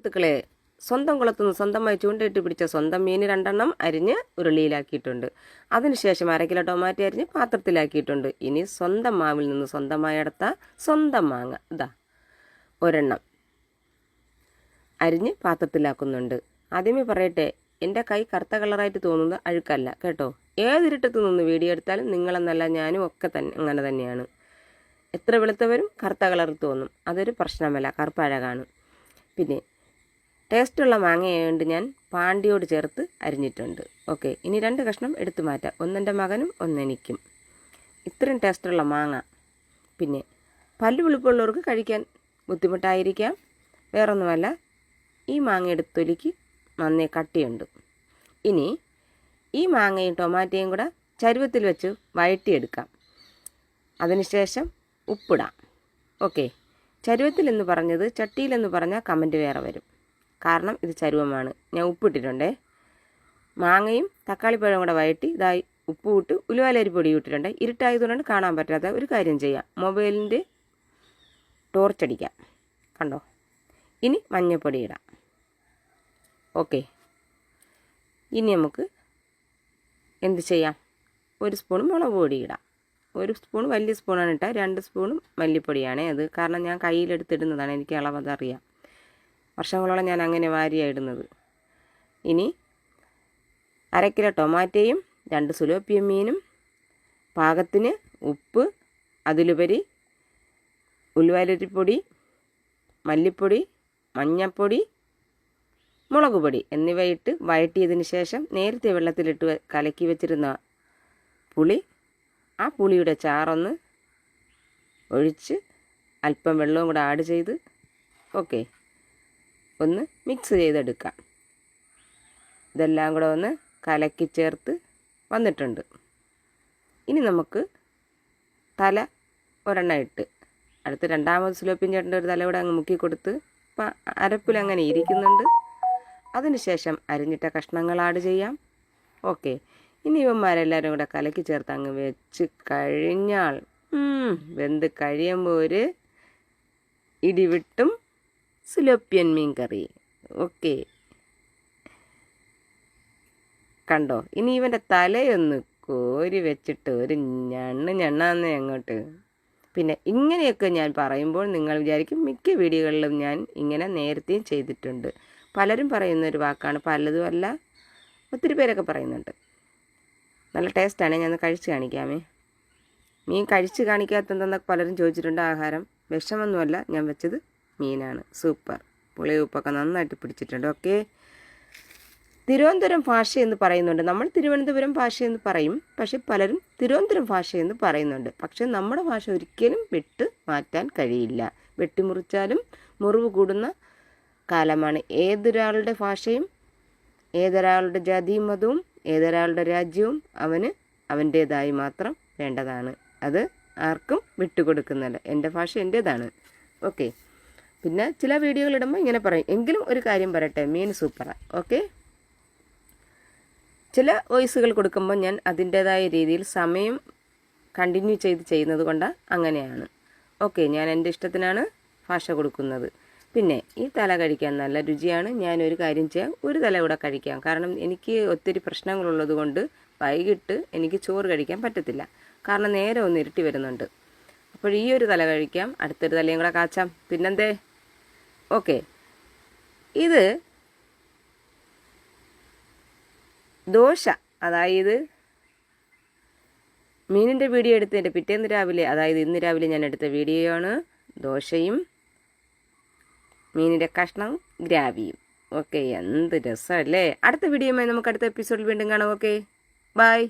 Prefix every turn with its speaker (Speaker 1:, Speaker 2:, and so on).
Speaker 1: സുഹൃത്തുക്കളെ സ്വന്തം കുളത്തുനിന്ന് സ്വന്തമായി ചൂണ്ടയിട്ട് പിടിച്ച സ്വന്തം മീൻ രണ്ടെണ്ണം അരിഞ്ഞ് ഉരുളിയിലാക്കിയിട്ടുണ്ട്. അതിനുശേഷം അര കിലോ ടൊമാറ്റോ അരിഞ്ഞ് പാത്രത്തിലാക്കിയിട്ടുണ്ട്. ഇനി സ്വന്തം മാവിൽ നിന്ന് സ്വന്തമായി എടുത്ത സ്വന്തം മാങ്ങ. ഇതാ ഒരെണ്ണം അരിഞ്ഞ് പാത്രത്തിലാക്കുന്നുണ്ട്. ആദ്യമേ പറയട്ടെ എന്റെ കൈ കറുത്ത കളറായിട്ട് തോന്നുന്നത് അഴുക്കല്ല കേട്ടോ? ഏതിരിട്ടത്ത് നിന്ന് വീഡിയോ എടുത്താലും നിങ്ങളെന്നല്ല ഞാനും ഒക്കെ തന്നെ അങ്ങനെ തന്നെയാണ്. എത്ര വെളുത്തവരും കറുത്ത കളറിൽ തോന്നും. അതൊരു പ്രശ്നമല്ല കറുപ്പഴകാണ് പിന്നെ ടേസ്റ്റുള്ള മാങ്ങയായതുകൊണ്ട് ഞാൻ പാണ്ടിയോട് ചേർത്ത് അരിഞ്ഞിട്ടുണ്ട്. ഓക്കെ ഇനി രണ്ട് കഷ്ണം എടുത്തു മാറ്റാം. ഒന്നെന്റെ മകനും ഒന്നെനിക്കും ഇത്രയും ടേസ്റ്റുള്ള മാങ്ങ. പിന്നെ പല്ല് വെളുപ്പുള്ളവർക്ക് കഴിക്കാൻ ബുദ്ധിമുട്ടായിരിക്കാം. വേറൊന്നുമല്ല ഈ മാങ്ങ തൊലിക്ക് നന്നേ കട്ടിയുണ്ട്. ഇനി ഈ മാങ്ങയും ടൊമാറ്റോയും കൂടെ ചരുവത്തിൽ വെച്ച് വഴറ്റിയെടുക്കാം. അതിനുശേഷം ഉപ്പിടാം. ഓക്കെ ചരുവത്തിൽ എന്ന് പറഞ്ഞത് ചട്ടിയിലെന്ന് പറഞ്ഞാൽ കമന്റ് വേറെ വരും. കാരണം ഇത് ചരുവമാണ്. ഞാൻ ഉപ്പിട്ടിട്ടുണ്ടേ. മാങ്ങയും തക്കാളിപ്പഴവും കൂടെ വഴറ്റി ഇതായി ഉപ്പ് ഇട്ട് ഉലുവാലരി പൊടി ഇട്ടിട്ടുണ്ട്. ഇരുട്ടായതുകൊണ്ട് കാണാൻ പറ്റാത്ത ഒരു കാര്യം ചെയ്യാം. മൊബൈലിന്റെ ടോർച്ചടിക്കാം കണ്ടോ? ഇനി മഞ്ഞൾപ്പൊടി ഇടാം. ഓക്കെ. ഇനി നമുക്ക് എന്ത് ചെയ്യാം? ഒരു സ്പൂൺ മുളക് പൊടി ഇടാം. ഒരു സ്പൂൺ വലിയ സ്പൂണാണ് ഇട്ടാൽ രണ്ട് സ്പൂണും മല്ലിപ്പൊടിയാണ് അത്. കാരണം ഞാൻ കയ്യിലെടുത്തിടുന്നതാണ്. എനിക്ക് അളവതറിയാം. വർഷങ്ങളോളം ഞാൻ അങ്ങനെ വാരിയാണ് ഇടുന്നത് ഇനി അരക്കിലോ കിലോ ടൊമാറ്റോയും രണ്ട് സുലോപ്പിയ മീനും പാകത്തിന് ഉപ്പ് അതിലുപരി ഉലുവലരിപ്പൊടി മല്ലിപ്പൊടി മഞ്ഞൾപ്പൊടി മുളക് പൊടി എന്നിവയിട്ട് വയറ്റിയതിന് ശേഷം നേരത്തെ വെള്ളത്തിലിട്ട് കലക്കി വെച്ചിരുന്ന പുളി ആ പുളിയുടെ ചാറൊന്ന് ഒഴിച്ച് അല്പം വെള്ളവും കൂടെ ആഡ് ചെയ്ത് ഓക്കെ. ഒന്ന് മിക്സ് ചെയ്തെടുക്കാം. ഇതെല്ലാം കൂടെ ഒന്ന് കലക്കി ചേർത്ത് വന്നിട്ടുണ്ട്. ഇനി നമുക്ക് തല ഒരെണ്ണം ഇട്ട്. അടുത്ത് രണ്ടാമത് സ്ലോപ്പിൻ ചേട്ടന്റെ ഒരു തല കൂടെ അങ്ങ് മുക്കി കൊടുത്ത് അരപ്പിൽ അങ്ങനെ ഇരിക്കുന്നുണ്ട്. അതിനുശേഷം അരിഞ്ഞിട്ട കഷ്ണങ്ങൾ ആഡ് ചെയ്യാം. ഓക്കെ ഇനി ഇവന്മാരെല്ലാവരും കൂടെ കലക്കി ചേർത്ത് അങ്ങ് വെച്ച് കഴിഞ്ഞാൽ വെന്ത് കഴിയുമ്പോൾ ഒരു ഇടിവിട്ടും സുലോപ്യൻ മീൻ കറി ഓക്കെ. കണ്ടോ? ഇനി ഇവന്റെ തലയൊന്ന് കോരി വെച്ചിട്ട് ഒരു ഞണ്ണ് ഞണ്ണാന്ന് അങ്ങോട്ട്. പിന്നെ ഇങ്ങനെയൊക്കെ ഞാൻ പറയുമ്പോൾ നിങ്ങൾ വിചാരിക്കും മിക്ക വീഡിയോകളിലും ഞാൻ ഇങ്ങനെ നേരത്തെയും ചെയ്തിട്ടുണ്ട്. പലരും പറയുന്ന ഒരു വാക്കാണ് പലതും അല്ല ഒത്തിരി പേരൊക്കെ പറയുന്നുണ്ട്. നല്ല ടേസ്റ്റാണ് ഞാൻ കഴിച്ച് കാണിക്കാമേ. മീൻ കഴിച്ച് കാണിക്കാത്തതെന്നൊക്കെ പലരും ചോദിച്ചിട്ടുണ്ട് ആഹാരം. വിഷമൊന്നുമല്ല ഞാൻ വെച്ചത് മീനാണ്. സൂപ്പർ. പുളി ഉപ്പൊക്കെ നന്നായിട്ട് പിടിച്ചിട്ടുണ്ട്. ഓക്കെ. തിരുവനന്തപുരം ഭാഷ എന്ന് പറയുന്നുണ്ട്. നമ്മൾ തിരുവനന്തപുരം ഭാഷ എന്ന് പറയും. പക്ഷെ പലരും തിരുവനന്തപുരം ഭാഷ എന്ന് പറയുന്നുണ്ട്. പക്ഷെ നമ്മുടെ ഭാഷ ഒരിക്കലും വെട്ട് മാറ്റാൻ കഴിയില്ല. വെട്ടിമുറിച്ചാലും മുറിവ് കൂടുന്ന കാലമാണ്. ഏതൊരാളുടെ ഭാഷയും ഏതൊരാളുടെ ജാതിയും മതവും ഏതൊരാളുടെ രാജ്യവും അവന് അവന്റേതായി മാത്രം വേണ്ടതാണ്. അത് ആർക്കും വിട്ടുകൊടുക്കുന്നില്ല. എന്റെ ഭാഷ എന്റേതാണ്. ഓക്കെ. പിന്നെ ചില വീഡിയോകൾ ഇടുമ്പോൾ ഇങ്ങനെ പറയും. എങ്കിലും ഒരു കാര്യം പറയട്ടെ മീൻ സൂപ്പറാണ് ഓക്കെ ചില വോയിസുകൾ കൊടുക്കുമ്പോൾ ഞാൻ അതിന്റേതായ രീതിയിൽ സമയം കണ്ടിന്യൂ ചെയ്ത് ചെയ്യുന്നത് കൊണ്ട് അങ്ങനെയാണ്. ഓക്കെ ഞാൻ എന്റെ ഇഷ്ടത്തിനാണ് ഭാഷ കൊടുക്കുന്നത്. പിന്നെ ഈ തല കഴിക്കാൻ നല്ല രുചിയാണ്. ഞാനൊരു കാര്യം ചെയ്യാം ഒരു തല കൂടെ കഴിക്കാം. കാരണം എനിക്ക് ഒത്തിരി പ്രശ്നങ്ങളുള്ളത് കൊണ്ട് വൈകിട്ട് എനിക്ക് ചോറ് കഴിക്കാൻ പറ്റത്തില്ല. കാരണം നേരെ ഒന്ന് ഇരുട്ടി വരുന്നുണ്ട്. അപ്പോൾ ഈ ഒരു തല കഴിക്കാം അടുത്തൊരു തലയും കൂടെ കാച്ചാം. പിന്നെന്തേ? ഓക്കെ. ഇത് ദോശ അതായത് മീനിന്റെ വീഡിയോ എടുത്തതിന്റെ പിറ്റേന്ന് രാവിലെ അതായത് ഇന്ന് രാവിലെ ഞാൻ എടുത്ത വീഡിയോ ആണ് ദോശയും മീനിന്റെ കഷ്ണം ഗ്രാവിയും. ഓക്കെ എന്ത് രസമല്ലേ. അടുത്ത വീഡിയോയുമായി നമുക്ക് അടുത്ത എപ്പിസോഡിൽ വീണ്ടും കാണാം. Okay bye